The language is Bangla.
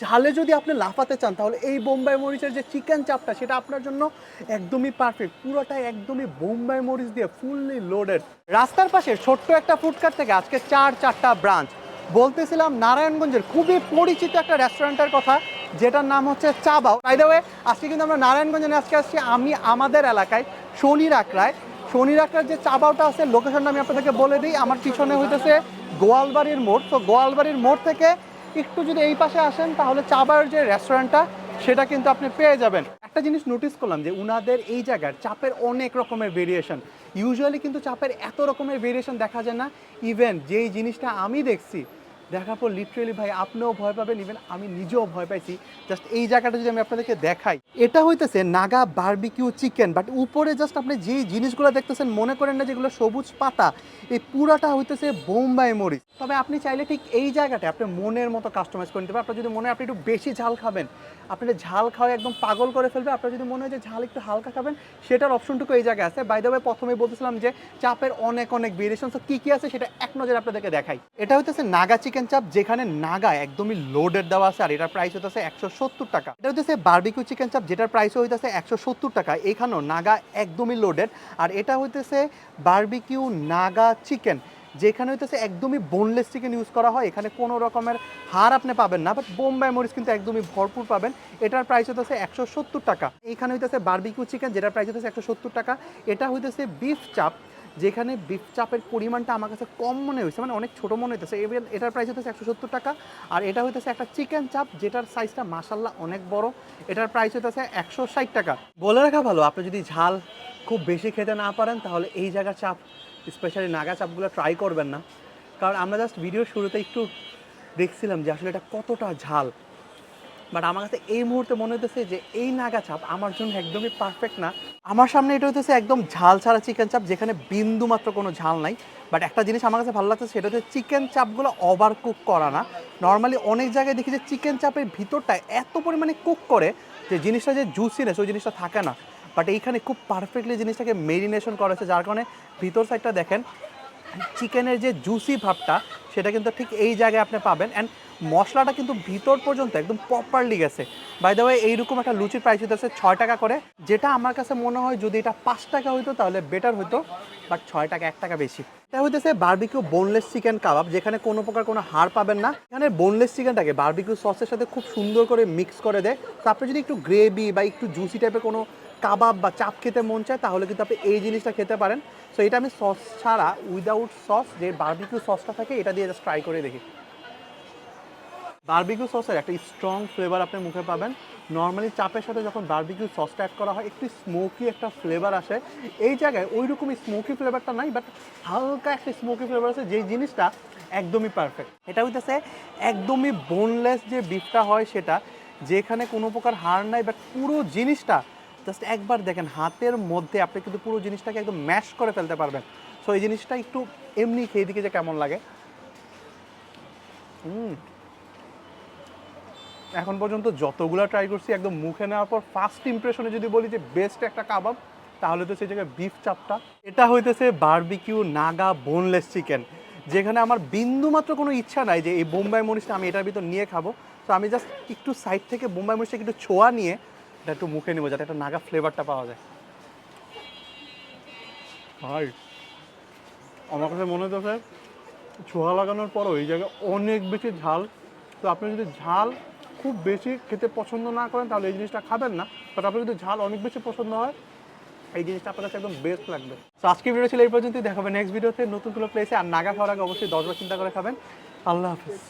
ঝালে যদি আপনি লাফাতে চান, তাহলে এই বোম্বাই মরিচের যে চিকেন চাপটা সেটা আপনার জন্য একদমই পারফেক্ট পুরোটাই একদমই বোম্বাই মরিচ দিয়ে ফুললি লোডেড রাস্তার পাশে ছোট্ট একটা ফুডকার্ট থেকে আজকে চার চারটা ব্রাঞ্চ বলতেছিলাম নারায়ণগঞ্জের খুবই পরিচিত একটা রেস্টুরেন্টের কথা, যেটার নাম হচ্ছে চাবাও। বাই দ্য আজকে কিন্তু আমরা নারায়ণগঞ্জে আজকে আসছি, আমি, আমাদের এলাকায় শনি রাকড়ায় শনি রাকড়ার যে চাবাওটা আছে লোকেশনটা আমি আপনাদেরকে বলে দিই। আমার পিছনে হইতেছে গোয়ালবাড়ির মোড়। তো গোয়ালবাড়ির মোড় থেকে একটু যদি এই পাশে আসেন, তাহলে চাবার যে রেস্টুরেন্টটা সেটা কিন্তু আপনি পেয়ে যাবেন। একটা জিনিস নোটিস করলাম যে, উনাদের এই জায়গার চাপের অনেক রকমের ভেরিয়েশন ইউজুয়ালি কিন্তু চাপের এত রকমের ভেরিয়েশন দেখা যায় না। ইভেন যেই জিনিসটা আমি দেখছি দেখার পর লিটারেলি ভাই, আপনিও ভয় পাবেন ইভেন আমি নিজেও ভয় পাইছি। জাস্ট এই জায়গাটা যদি আমি আপনাদেরকে দেখাই, এটা হইতেছে নাগা বারবিকিউ চিকেন বাট উপরে জাস্ট আপনি যেই জিনিসগুলো দেখতেছেন, মনে করেন না যেগুলো সবুজ পাতা, এই পুরাটা হইতেছে বোম্বাই মরিচ। তবে আপনি চাইলে ঠিক এই জায়গাটা, আপনি মনের মতো কাস্টমাইজ করে নিতে পারেন। আপনার যদি মনে হয় আপনি একটু বেশি ঝাল খাবেন, আপনি ঝাল খাওয়া একদম পাগল করে ফেলবে, আপনার যদি মনে হয় যে ঝাল একটু হালকা খাবেন, সেটার অপশনটুকু এই জায়গায় আছে। বাই ওয়ে প্রথমেই বলতেছিলাম যে চাপের অনেক অনেক ভেরিয়েশন কী কী আছে সেটা এক নজরে আপনাদেরকে দেখাই। এটা হইতেছে নাগা চিকেন চাপ যেখানে নাগা একদমই লোডেড দেওয়া আছে আর এটার প্রাইস হইতেছে একশো সত্তর টাকা। এটা হইতেছে বার্বিকিউ চিকেন চাপ যেটার প্রাইস হইতেছে একশো সত্তর টাকা। এখানেও নাগা একদমই লোডেড আর এটা হইতেছে বার্বিকিউ নাগা চিকেন যেখানে হইতেছে একদমই বোনলেস চিকেন ইউজ করা হয়। এখানে কোনো রকমের হার আপনি পাবেন না বাট বোম্বাই মরিচ কিন্তু একদমই ভরপুর পাবেন। এটার প্রাইস হইতেছে একশো সত্তর টাকা। এখানে হইতেছে বার্বিকিউ চিকেন যেটার প্রাইস হইতেছে একশো সত্তর টাকা। এটা হইতেছে বিফ চাপ যেখানে বিফ চাপের পরিমাণটা আমার কাছে কম মনে হয়েছে মানে অনেক ছোটো মনে হইতেছে। এবার এটার প্রাইস হইতেছে একশো সত্তর টাকা। আর এটা হইতেছে একটা চিকেন চাপ, যেটার সাইজটা মাসাল্লাহ অনেক বড়। এটার প্রাইস হইতেছে একশো ষাট টাকা। বলে রাখা ভালো, আপনি যদি ঝাল খুব বেশি খেতে না পারেন, তাহলে এই জায়গার চাপ স্পেশালি নাগা চাপগুলো ট্রাই করবেন না। কারণ আমরা জাস্ট ভিডিওর শুরুতে একটু দেখছিলাম যে আসলে এটা কতটা ঝাল। বাট আমার কাছে এই মুহূর্তে মনে হতেছে যে এই নাগা চাপ আমার জন্য একদমই পারফেক্ট না। আমার সামনে এটা হতেছে একদম ঝাল ছাড়া চিকেন চাপ, যেখানে বিন্দু মাত্র কোনো ঝাল নাই। বাট একটা জিনিস আমার কাছে ভালো লাগছে সেটা হচ্ছে চিকেন চাপগুলো ওভার কুক করা না। নর্মালি অনেক জায়গায় দেখি যে চিকেন চাপের ভিতরটা এত পরিমাণে কুক করে যে জিনিসটা যে জুসিনেস ওই জিনিসটা থাকে না। বাট এইখানে খুব পারফেক্টলি জিনিসটাকে মেরিনেশন করা যার কারণে ভিতর সাইডটা দেখেন চিকেনের যে জুসি ভাবটা, সেটা কিন্তু ঠিক এই জায়গায় আপনি পাবেন। অ্যান্ড মশলাটা কিন্তু ভিতর পর্যন্ত একদম প্রপারলি গেছে। বাই দ্য ওয়ে এইরকম একটা লুচির প্রাইস হইতেছে ছয় টাকা করে। যেটা আমার কাছে মনে হয় যদি এটা পাঁচ টাকা হইতো তাহলে বেটার হইতো বাট ছয় টাকা, এক টাকা বেশি। এটা হইতেছে বারবিকিউ বোনলেস চিকেন কাবাব যেখানে কোনো প্রকার কোনো হাড় পাবেন না। এখানে বোনলেস চিকেনটাকে বারবিকিউ সসের সাথে খুব সুন্দর করে মিক্স করে দেয়। তো আপনি যদি একটু গ্রেভি বা একটু জুসি টাইপের কোনো কাবাব বা চাপ খেতে মন চায়, তাহলে কিন্তু আপনি এই জিনিসটা খেতে পারেন। সো এটা আমি সস ছাড়া উইদাউট সস যে বারবিকিউ সসটা থাকে, এটা দিয়ে জাস্ট ট্রাই করে দেখি। বারবিকিউ সসের একটা স্ট্রং ফ্লেভার আপনি মুখে পাবেন। নর্মালি চাপের সাথে যখন বারবিকিউ সসটা অ্যাড করা হয়, একটু স্মোকি একটা ফ্লেভার আসে। এই জায়গায় ওই রকমই স্মোকি ফ্লেভারটা নাই বাট হালকা একটা স্মোকি ফ্লেভার আছে, যেই জিনিসটা একদমই পারফেক্ট এটা হইতেছে একদমই বোনলেস যে বিফটা হয় সেটা, যেখানে কোনো প্রকার হাড় নাই বাট পুরো জিনিসটা জাস্ট একবার দেখেন, হাতের মধ্যে আপনি কিন্তু পুরো জিনিসটাকে একদম ম্যাশ করে ফেলতে পারবেন। সো এই জিনিসটা একটু এমনি খেয়ে দিকে যে কেমন লাগে। হুম। এখন পর্যন্ত যতগুলো ট্রাই করছি, একদম মুখে নেওয়ার পর ফার্স্ট ইমপ্রেশনে যদি বলি যে বেস্ট একটা কাবাব, তাহলে তো সেই জায়গায় বিফ চাপটা এটা হইতেছে বারবিকিউ নাগা বোনলেস চিকেন যেখানে আমার বিন্দু মাত্র কোনো ইচ্ছা নাই যে এই বোম্বাই মরিচটা আমি এটার ভিতর নিয়ে খাব। তো আমি জাস্ট একটু সাইড থেকে বোম্বাই মরিচটাকে একটু ছোঁয়া নিয়ে এটা একটু মুখে নেব, যাতে একটা নাগা ফ্লেভারটা পাওয়া যায়। ভাই, আমার কাছে মনে হচ্ছে ছোঁয়া লাগানোর পরও এই জায়গায় অনেক বেশি ঝাল। তো আপনি যদি ঝাল খুব বেশি খেতে পছন্দ না করেন, তাহলে এই জিনিসটা খাবেন না। বাট আপনার যদি ঝাল অনেক বেশি পছন্দ হয়, এই জিনিসটা আপনার কাছে একদম বেস্ট লাগবে। তো আজকে ভিডিও ছিল এই পর্যন্তই দেখাবেন নেক্সট ভিডিওতে নতুন কোনো প্লেসে আর নাগা খাওয়ার আগে অবশ্যই দশবার চিন্তা করে খাবেন। আল্লাহ হাফিজ।